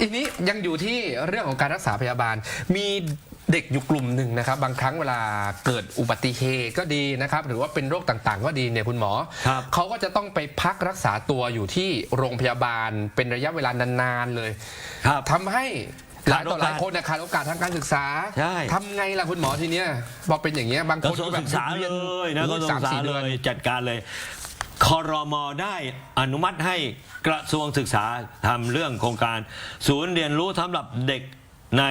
อีนี้ยังอยู่ที่เรื่องของการรักษาพยาบาล มีเด็กอยู่กลุ่มหนึ่งนะครับ บางครั้งเวลาเกิดอุบัติเหตุก็ดีนะครับ หรือว่าเป็นโรคต่างๆ ก็ดีเนี่ยคุณหมอ ครับเขาก็จะต้องไปพักรักษาตัวอยู่ที่โรงพยาบาล เป็นระยะเวลานานๆเลยครับทำให้หลายต่อหลายขาดโอกาสคนเนี่ยขาดโอกาสทางการศึกษาใช่ ทำไงล่ะคุณหมอทีเนี้ยพอเป็นอย่างเงี้ยบางกคระนทรวงแบบศึกษาเลยนะกระทรวงสามศึกษาสี่เลเดือน ยจัดการเลย คอรมอได้อนุมัติให้กระทรวงศึกษาทำเรื่องโครงการ ศูนย์เรียนรู้สำหรับเด็ก ใน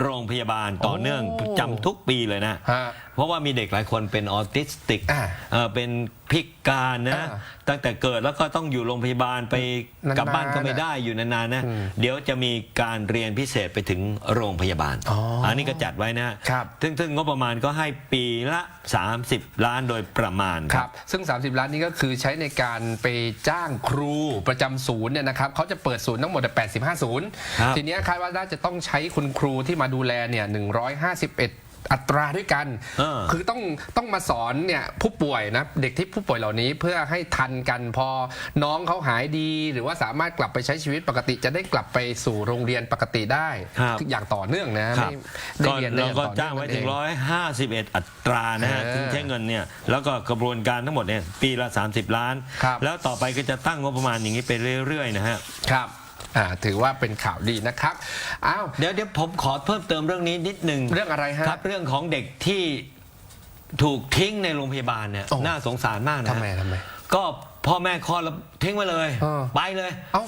โรงพยาบาลต่อเนื่องโอ้จำทุกปีเลยนะ ฮะ เพราะว่ามีเด็กหลายคนเป็นออทิสติกอ่าเอ่อเป็นพิการนะ อ่าตั้งแต่เกิดแล้วก็ต้องอยู่โรงพยาบาลไปนานๆกลับบ้านก็ไม่ได้อยู่นานๆนะอืมเดี๋ยวจะมีการเรียนพิเศษไปถึงโรงพยาบาลอ๋ออันนี้ก็จัดไว้นะครับ ซึ่งซึ่งงบประมาณก็ให้ปีละ 30 ล้านโดยประมาณ ครับ ซึ่ง 30 ล้านนี้ก็คือใช้ในการไปจ้างครูประจำศูนย์เนี่ยนะครับเขาจะเปิดศูนย์ทั้งหมด 85 ศูนย์ ครับ ทีเนี้ยคาดว่าน่าจะต้องใช้คุณครูที่มาดูแลเนี่ย151อัตราด้วยกันเออคือต้องต้องมาสอนเนี่ยผู้ป่วยนะเด็กที่ผู้ป่วยเหล่านี้เพื่อให้ทันกันพอน้องเขาหายดี หรือว่าสามารถกลับไปใช้ชีวิตปกติจะได้กลับไปสู่โรงเรียนปกติได้ครับออย่างต่อเนื่องนะครับไม่ได้ก็เรียนได้เราอย่างก็ต่อเนื่จ้างไว้ถึงนั่นเอ151อัตรานะฮะเออถึงใช้เงินเนี่ยแล้วก็กระบวนการทั้งหมดเนี่ยปีละ 30 ล้านครับแล้วต่อไปก็จะตั้งงบประมาณอย่างนี้ไปเรื่อยๆนะฮะครับ อ่าถือว่าเป็นข่าวดีนะครับอ้าวเดี๋ยวเดี๋ยวผมขอเพิ่มเติมเรื่องนี้นิดหนึ่งเรื่องอะไรฮะ ครับเรื่องของเด็กที่ถูกทิ้งในโรงพยาบาลเนี่ยโอ้ น่าสงสารมากนะทำไมทำไม ก็พ่อแม่คลอดแล้วทิ้งไว้เลยเออ ไปเลย เอ้า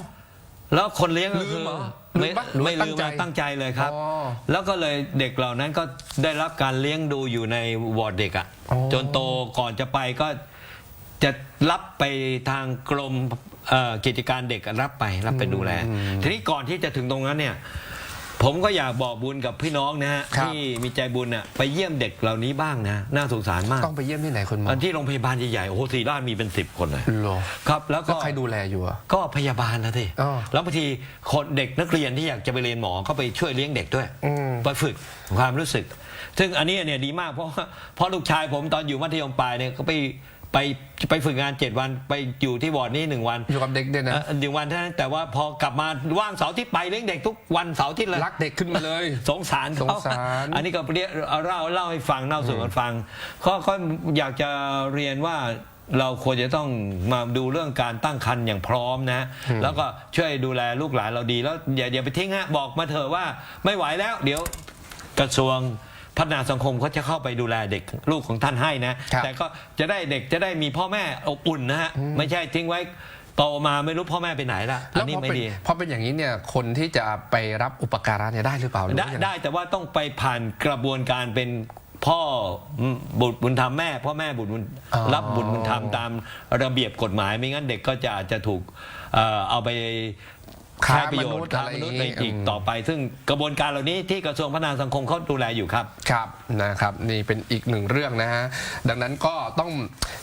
แล้วคนเลี้ยงก็ลืคือมเหรอไม่ลืมปะหรือว่าไม่ลืมตั้งใจนะตั้งใจเลยครับ อ๋อแล้วก็เลยเด็กเหล่านั้นก็ได้รับการเลี้ยงดูอยู่ในวอร์ดเด็กอะ่ะอ๋อจนโตก่อนจะไปก็จะรับไปทางกรม เอ่อกิจการเด็กรับไปรับไปดูแล ทีนี้ก่อนที่จะถึงตรงนั้นเนี่ย ผมก็อยากบอกบุญกับพี่น้องนะฮะครับ ที่มีใจบุญอะไปเยี่ยมเด็กเหล่านี้บ้างนะน่าสงสารมากต้องไปเยี่ยมที่ไหนคุณหมออันที่โรงพยาบาลใหญ่ๆโอ้โหสีด้านมีเป็นสิบคนเลยเหรอครับ แล้วก็ก็ใครดูแลอยู่อะ ก็พยาบาลนะที่อ๋อแล้วบางทีคนเด็กนักเรียนที่อยากจะไปเรียนหมอก็ไปช่วยเลี้ยงเด็กด้วยอืม ไปฝึกความรู้สึก ซึ่งอันนี้เนี่ยดีมากเพราะว่าเพราะลูกชายผมตอนอยู่มัธยมปลายเนี่ยก็ไป ไปไปฝึกงาน 7 วันไปอยู่ที่วอร์ดนี้หนึ่งวันอยู่กับเด็กเนี่ยนะเอ่อหนึ่งวันเท่านั้นแต่ว่าพอกลับมาว่างเสาร์อาที่ไปเลี้ยงเด็กทุกวันเสาร์อาที่เลย รักเด็กขึ้นมาเลย สงสารเขสงสาร อันนี้ก็เรียกเอาเล่าเล่าให้ฟังเล่าสู่กันฟังก็ก็อยากจะเรียนว่าเราควรจะต้องมาดูเรื่องการตั้งครรภ์อย่างพร้อมนะ แล้วก็ช่วยดูแลลูกหลานเราดีแล้วอย่าอย่าไปทิ้งฮะบอกมาเถอะว่าไม่ไหวแล้ว เดี๋ยวกระทรวง พัฒนาสังคมเขาจะเข้าไปดูแลเด็กลูกของท่านให้นะ ครับแต่ก็จะได้เด็กจะได้มีพ่อแม่อบอุ่นนะฮะ ไม่ใช่ทิ้งไว้โตมาไม่รู้พ่อแม่ไปไหนละอัแล้นวนี้พอไม่เป็นดี พอเป็นอย่างนี้เนี่ยคนที่จะไปรับอุปการะเนี่ยได้หรือเปล่าหรือได้ว่ายังง ได้แต่ว่าต้องไปผ่านกระบวนการเป็นพ่อบุตรบุญธรรมแม่ พ่อแม่บุตรบุญอ๋อ รับบุตรบุญธรรมตามระเบียบกฎหมาย ไม่งั้นเด็กก็จะอาจจะถูกเอ่อเอาไป ค้าใช้ประโยชมนุษน์ย์ค้าอะไรมนุษย์อย่างในงี้อีกอืม ต่อไป ซึ่งกระบวนการเหล่านี้ที่กระทรวงพัฒนาสังคมเขาดูแลอยู่ครับ ครับนะครับนี่เป็นอีกหนึ่งเรื่องนะฮะดังนั้นก็ต้อง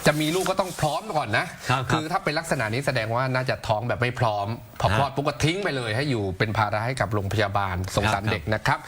จะมีลูกก็ต้องพร้อมก่อนนะครับครับอถ้าเป็นลักษณะนี้แสดงว่าน่าจะท้องแบบไม่พร้อม พอฮะคลอดปุ๊บก็ทิ้งไปเลย ให้อยู่เป็นภาระให้กับโรงพยาบาลสงสารครับ เด็กนะครับ